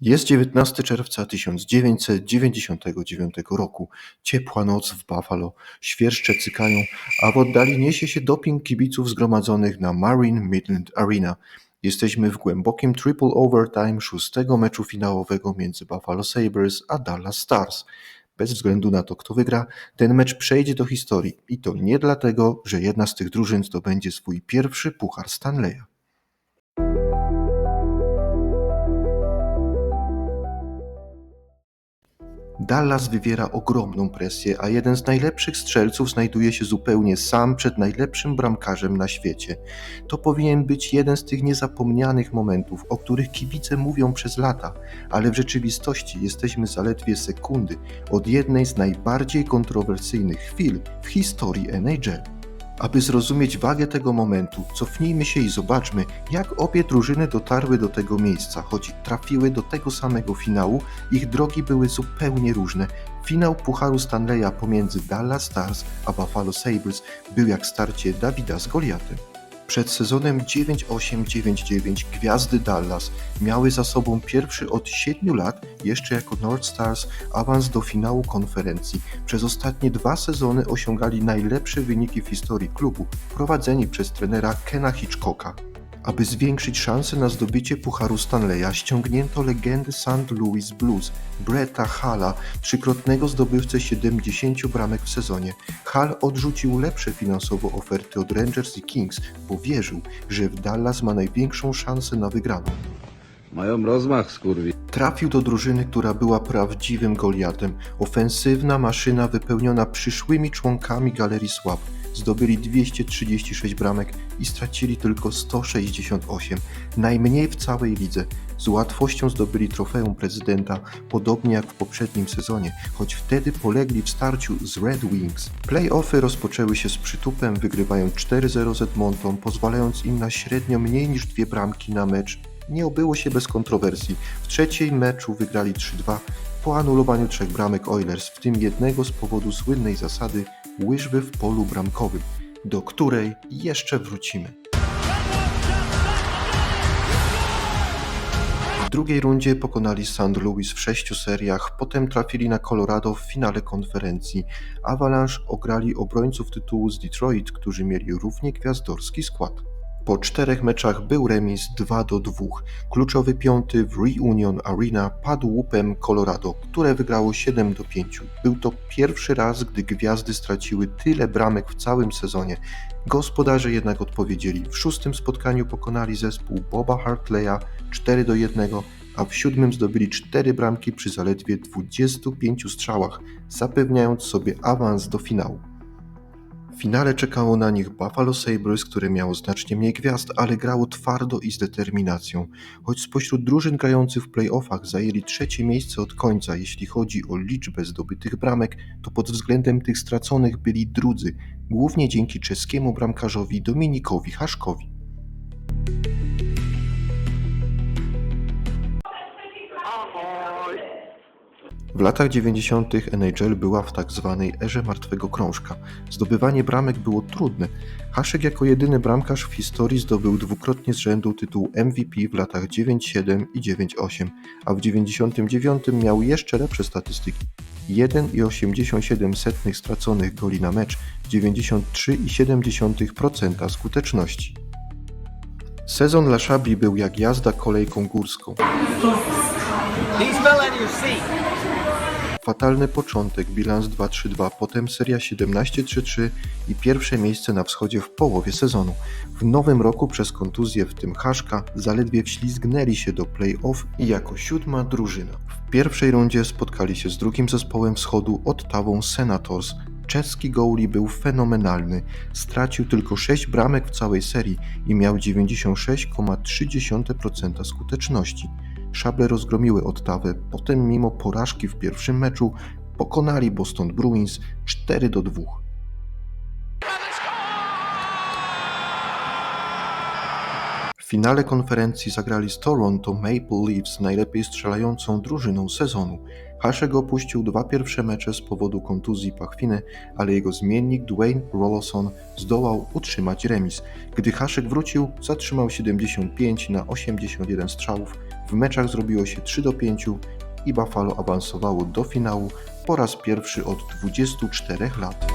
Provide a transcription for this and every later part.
Jest 19 czerwca 1999 roku. Ciepła noc w Buffalo, świerszcze cykają, a w oddali niesie się doping kibiców zgromadzonych na Marine Midland Arena. Jesteśmy w głębokim triple overtime szóstego meczu finałowego między Buffalo Sabres a Dallas Stars. Bez względu na to, kto wygra, ten mecz przejdzie do historii i to nie dlatego, że jedna z tych drużyn zdobędzie swój pierwszy puchar Stanleya. Dallas wywiera ogromną presję, a jeden z najlepszych strzelców znajduje się zupełnie sam przed najlepszym bramkarzem na świecie. To powinien być jeden z tych niezapomnianych momentów, o których kibice mówią przez lata, ale w rzeczywistości jesteśmy zaledwie sekundy od jednej z najbardziej kontrowersyjnych chwil w historii NHL. Aby zrozumieć wagę tego momentu, cofnijmy się i zobaczmy, jak obie drużyny dotarły do tego miejsca. Choć trafiły do tego samego finału, ich drogi były zupełnie różne. Finał Pucharu Stanleya pomiędzy Dallas Stars a Buffalo Sabres był jak starcie Dawida z Goliatem. Przed sezonem 98-99 gwiazdy Dallas miały za sobą pierwszy od 7 lat, jeszcze jako North Stars, awans do finału konferencji. Przez ostatnie dwa sezony osiągali najlepsze wyniki w historii klubu, prowadzeni przez trenera Kena Hitchcocka. Aby zwiększyć szanse na zdobycie Pucharu Stanleya, ściągnięto legendę St. Louis Blues, Bretta Halla, trzykrotnego zdobywcę 70 bramek w sezonie. Hall odrzucił lepsze finansowo oferty od Rangers i Kings, bo wierzył, że w Dallas ma największą szansę na wygraną. Mają rozmach, skurwi. Trafił do drużyny, która była prawdziwym Goliatem. Ofensywna maszyna wypełniona przyszłymi członkami Galerii Słab. Zdobyli 236 bramek i stracili tylko 168, najmniej w całej lidze. Z łatwością zdobyli trofeum prezydenta, podobnie jak w poprzednim sezonie, choć wtedy polegli w starciu z Red Wings. Playoffy rozpoczęły się z przytupem, wygrywają 4-0 z Edmonton, pozwalając im na średnio mniej niż dwie bramki na mecz nie obyło się bez kontrowersji. W trzeciej meczu wygrali 3-2 po anulowaniu trzech bramek Oilers, w tym jednego z powodu słynnej zasady łyżwy w polu bramkowym, do której jeszcze wrócimy. W drugiej rundzie pokonali St. Louis w sześciu seriach, potem trafili na Colorado w finale konferencji. Avalanche ograli obrońców tytułu z Detroit, którzy mieli równie gwiazdorski skład. Po czterech meczach był remis 2 do 2. Kluczowy piąty w Reunion Arena padł łupem Colorado, które wygrało 7 do 5. Był to pierwszy raz, gdy gwiazdy straciły tyle bramek w całym sezonie. Gospodarze jednak odpowiedzieli. W szóstym spotkaniu pokonali zespół Boba Hartleya 4 do 1, a w siódmym zdobyli 4 bramki przy zaledwie 25 strzałach, zapewniając sobie awans do finału. W finale czekało na nich Buffalo Sabres, które miało znacznie mniej gwiazd, ale grało twardo i z determinacją. Choć spośród drużyn grających w playoffach zajęli trzecie miejsce od końca, jeśli chodzi o liczbę zdobytych bramek, to pod względem tych straconych byli drudzy, głównie dzięki czeskiemu bramkarzowi Dominikowi Haszkowi. W latach 90. NHL była w tak zwanej erze martwego krążka. Zdobywanie bramek było trudne. Haszek jako jedyny bramkarz w historii zdobył dwukrotnie z rzędu tytuł MVP w latach 9-7 i 9-8, a w 99 miał jeszcze lepsze statystyki. 1,87 straconych goli na mecz, 93,7% skuteczności. Sezon dla Szabi był jak jazda kolejką górską. Fell out of your seat. Fatalny początek, bilans 2-3-2, potem seria 17-3-3 i pierwsze miejsce na wschodzie w połowie sezonu. W nowym roku przez kontuzję, w tym Haszka, zaledwie wślizgnęli się do play-off i jako siódma drużyna. W pierwszej rundzie spotkali się z drugim zespołem wschodu Ottawą Senators. Czeski goalie był fenomenalny, stracił tylko 6 bramek w całej serii i miał 96,3% skuteczności. Szable rozgromiły Ottawę, potem mimo porażki w pierwszym meczu pokonali Boston Bruins 4 do 2. W finale konferencji zagrali z Toronto Maple Leafs najlepiej strzelającą drużyną sezonu. Haszek opuścił dwa pierwsze mecze z powodu kontuzji pachwiny, ale jego zmiennik Dwayne Rolloson zdołał utrzymać remis. Gdy Haszek wrócił, zatrzymał 75 na 81 strzałów, W meczach zrobiło się 3 do 5 i Buffalo awansowało do finału po raz pierwszy od 24 lat.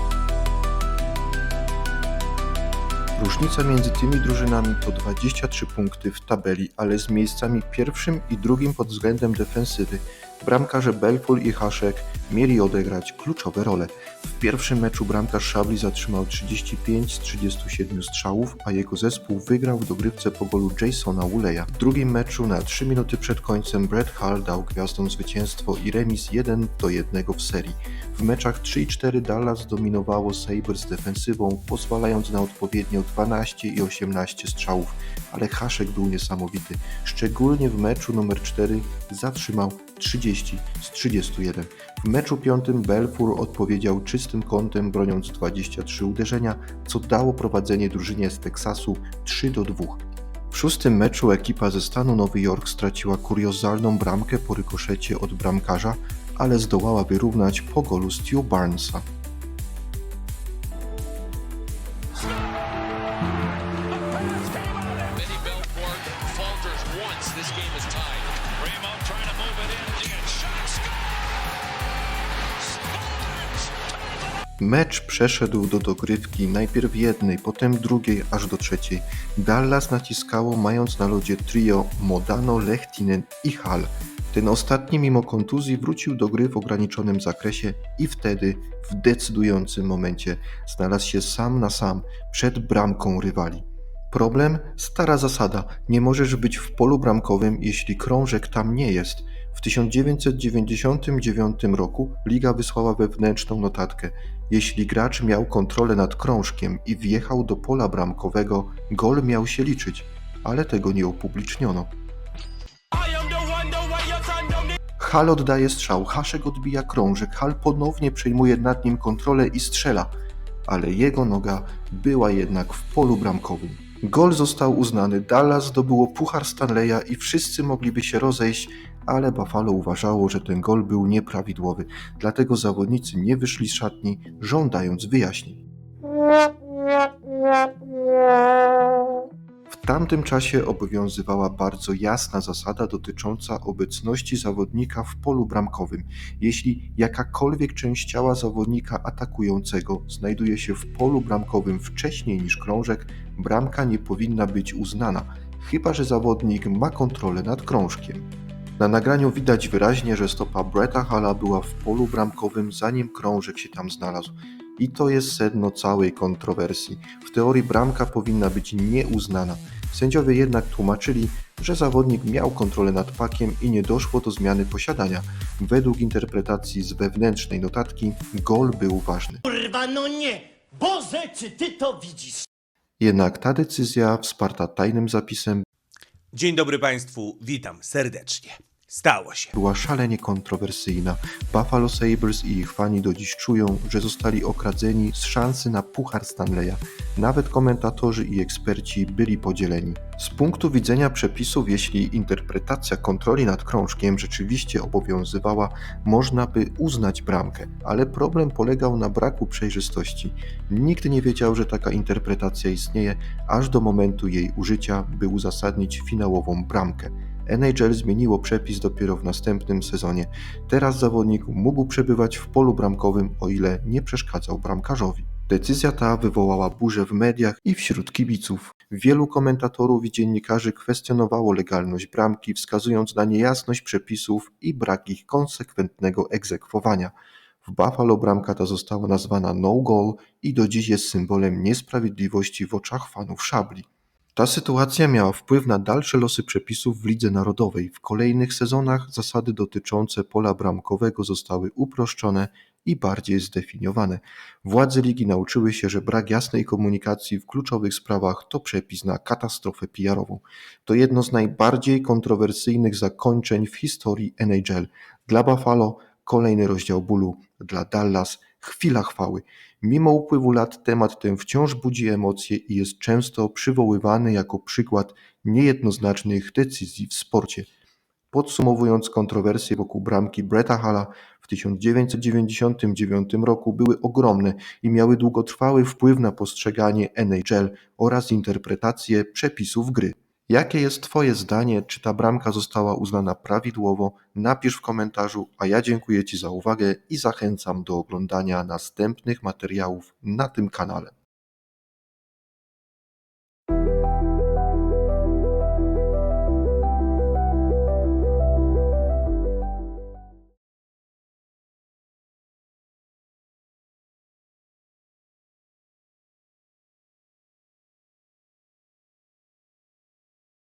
Różnica między tymi drużynami to 23 punkty w tabeli, ale z miejscami pierwszym i drugim pod względem defensywy. Bramkarze Belfur i Haszek mieli odegrać kluczowe role. W pierwszym meczu bramkarz Szabli zatrzymał 35 z 37 strzałów, a jego zespół wygrał w dogrywce po golu Jasona Wooleya. W drugim meczu na 3 minuty przed końcem Brett Hull dał gwiazdom zwycięstwo i remis 1 do 1 w serii. W meczach 3 i 4 Dallas dominowało Sabres defensywą, pozwalając na odpowiednio 12 i 18 strzałów, ale Haszek był niesamowity. Szczególnie w meczu numer 4 zatrzymał 30 z 31. W meczu piątym Belfur odpowiedział czystym kątem, broniąc 23 uderzenia, co dało prowadzenie drużynie z Teksasu 3 do 2. W szóstym meczu ekipa ze stanu Nowy Jork straciła kuriozalną bramkę po rykoszecie od bramkarza, ale zdołała wyrównać po golu Stu Barnesa. Benny Belfort Mecz przeszedł do dogrywki najpierw jednej, potem drugiej, aż do trzeciej. Dallas naciskało, mając na lodzie trio Modano, Lehtinen i Hall. Ten ostatni mimo kontuzji wrócił do gry w ograniczonym zakresie i wtedy, w decydującym momencie, znalazł się sam na sam przed bramką rywali. Problem? Stara zasada. Nie możesz być w polu bramkowym, jeśli krążek tam nie jest. W 1999 roku liga wysłała wewnętrzną notatkę. Jeśli gracz miał kontrolę nad krążkiem i wjechał do pola bramkowego, gol miał się liczyć, ale tego nie upubliczniono. Hal oddaje strzał, Haszek odbija krążek, Hal ponownie przejmuje nad nim kontrolę i strzela, ale jego noga była jednak w polu bramkowym. Gol został uznany, Dallas zdobyło puchar Stanleya i wszyscy mogliby się rozejść, ale Buffalo uważało, że ten gol był nieprawidłowy, dlatego zawodnicy nie wyszli z szatni, żądając wyjaśnień. W tamtym czasie obowiązywała bardzo jasna zasada dotycząca obecności zawodnika w polu bramkowym. Jeśli jakakolwiek część ciała zawodnika atakującego znajduje się w polu bramkowym wcześniej niż krążek, bramka nie powinna być uznana, chyba że zawodnik ma kontrolę nad krążkiem. Na nagraniu widać wyraźnie, że stopa Bretta Halla była w polu bramkowym zanim krążek się tam znalazł. I to jest sedno całej kontrowersji. W teorii bramka powinna być nieuznana. Sędziowie jednak tłumaczyli, że zawodnik miał kontrolę nad pakiem i nie doszło do zmiany posiadania. Według interpretacji z wewnętrznej notatki gol był ważny. Kurwa, no nie! Boże, czy ty to widzisz? Jednak ta decyzja, wsparta tajnym zapisem, Dzień dobry Państwu, witam serdecznie. Stało się. była szalenie kontrowersyjna. Buffalo Sabres i ich fani do dziś czują, że zostali okradzeni z szansy na Puchar Stanleya. Nawet komentatorzy i eksperci byli podzieleni. Z punktu widzenia przepisów, jeśli interpretacja kontroli nad krążkiem rzeczywiście obowiązywała, można by uznać bramkę, ale problem polegał na braku przejrzystości. Nikt nie wiedział, że taka interpretacja istnieje, aż do momentu jej użycia, by uzasadnić finałową bramkę. NHL zmieniło przepis dopiero w następnym sezonie. Teraz zawodnik mógł przebywać w polu bramkowym, o ile nie przeszkadzał bramkarzowi. Decyzja ta wywołała burzę w mediach i wśród kibiców. Wielu komentatorów i dziennikarzy kwestionowało legalność bramki, wskazując na niejasność przepisów i brak ich konsekwentnego egzekwowania. W Buffalo bramka ta została nazwana no goal i do dziś jest symbolem niesprawiedliwości w oczach fanów szabli. Ta sytuacja miała wpływ na dalsze losy przepisów w Lidze Narodowej. W kolejnych sezonach zasady dotyczące pola bramkowego zostały uproszczone i bardziej zdefiniowane. Władze ligi nauczyły się, że brak jasnej komunikacji w kluczowych sprawach to przepis na katastrofę PR-ową. To jedno z najbardziej kontrowersyjnych zakończeń w historii NHL. Dla Buffalo kolejny rozdział bólu, dla Dallas chwila chwały. Mimo upływu lat temat ten wciąż budzi emocje i jest często przywoływany jako przykład niejednoznacznych decyzji w sporcie. Podsumowując kontrowersje wokół bramki Bretta Halla w 1999 roku były ogromne i miały długotrwały wpływ na postrzeganie NHL oraz interpretację przepisów gry. Jakie jest Twoje zdanie? Czy ta bramka została uznana prawidłowo? Napisz w komentarzu, a ja dziękuję Ci za uwagę i zachęcam do oglądania następnych materiałów na tym kanale.